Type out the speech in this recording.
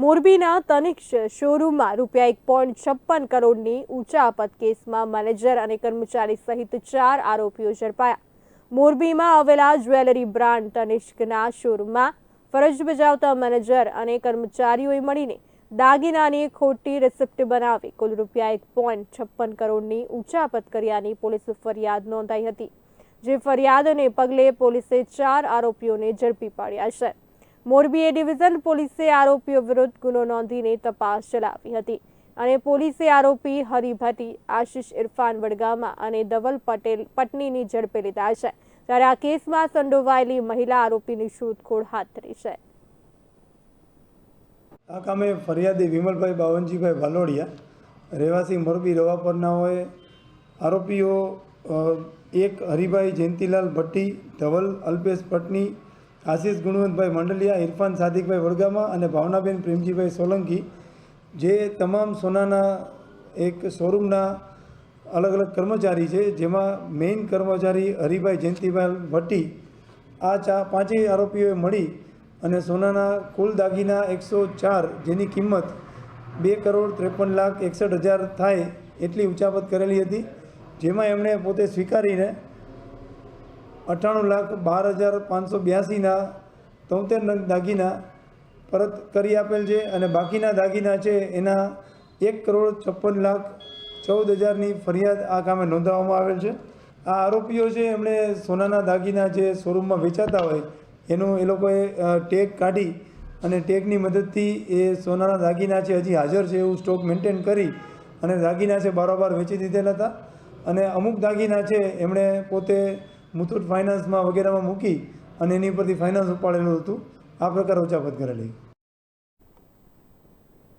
મોરબીના તનિક્ષ શોરૂમમાં રૂપિયા એક પોઈન્ટ છપ્પન કરોડની ઊંચા આપત કેસમાં મેનેજર અને કર્મચારી સહિત ચાર આરોપીઓ ઝડપાયા. મોરબીમાં આવેલા જ્વેલરી બ્રાન્ડ તનિષ્કના શોરૂમમાં ફરજ બજાવતા મેનેજર અને કર્મચારીઓએ મળીને દાગીનાની ખોટી રિસિપ્ટ બનાવી કુલ રૂપિયા એક પોઈન્ટ છપ્પન કરોડની ઊંચા આપત કર્યાની પોલીસ ફરિયાદ નોંધાઈ હતી, જે ફરિયાદને પગલે પોલીસે ચાર આરોપીઓને ઝડપી પાડ્યા છે. મોરબી એ ડિવિઝન પોલીસે આરોપીઓ વિરુદ્ધ ગુનો નોંધીને તપાસ ચલાવી હતી. અને પોલીસે આરોપી હરિભટ્ટી, આશિષ ઇરફાન વડગામા અને ધવલ પટેલ પટનીની ઝડપે લીધા છે. ત્યારે આ કેસમાં સંડોવાયેલી મહિલા આરોપીની શોધખોળ હાથ ધરી છે. આ કામે ફરિયાદી વિમલભાઈ બાવનજીભાઈ વાલોડિયા રહેવાસી મોરબી રવાપરનાઓએ આરોપીઓ એક હરિભાઈ જયંતિલાલ ભટ્ટી, ધવલ અલ્પેશ પટની આશિષ ગુણવંતભાઈ મંડલિયા, ઇરફાન સાદિકભાઈ વડગામા અને ભાવનાબેન પ્રેમજીભાઈ સોલંકી, જે તમામ સોનાના એક શોરૂમના અલગ અલગ કર્મચારી છે, જેમાં મેઇન કર્મચારી હરિભાઈ જયંતિભાઈ ભટ્ટી, આ ચા પાંચેય આરોપીઓએ મળી અને સોનાના કુલ દાગીના એકસો ચાર, જેની કિંમત બે કરોડ ત્રેપન લાખ એકસઠ હજાર થાય એટલી ઉચાપત કરેલી હતી, જેમાં એમણે પોતે સ્વીકારીને અઠ્ઠાણું લાખ બાર હજાર પાંચસો બ્યાસીના, તોતેર દાગીના પરત કરી આપેલ છે અને બાકીના દાગીના છે એના એક કરોડ છપ્પન લાખ ચૌદ હજારની ફરિયાદ આ કામે નોંધાવવામાં આવેલ છે. આ આરોપીઓ છે, એમણે સોનાના દાગીના જે શોરૂમમાં વેચાતા હોય, એનું એ લોકોએ ટેગ કાઢી અને ટેગની મદદથી એ સોનાના દાગીના છે, હજી હાજર છે એવું સ્ટોક મેન્ટેન કરી અને દાગીના છે બારોબાર વેચી દીધેલા હતા. અને અમુક દાગીના છે, એમણે પોતે મુથુટ ફાઇનાન્સમાં વગેરેમાં મૂકી અને એની ઉપરથી ફાઇનાન્સ ઉપાડેલું હતું. આ પ્રકાર ઉચાપત કરેલી.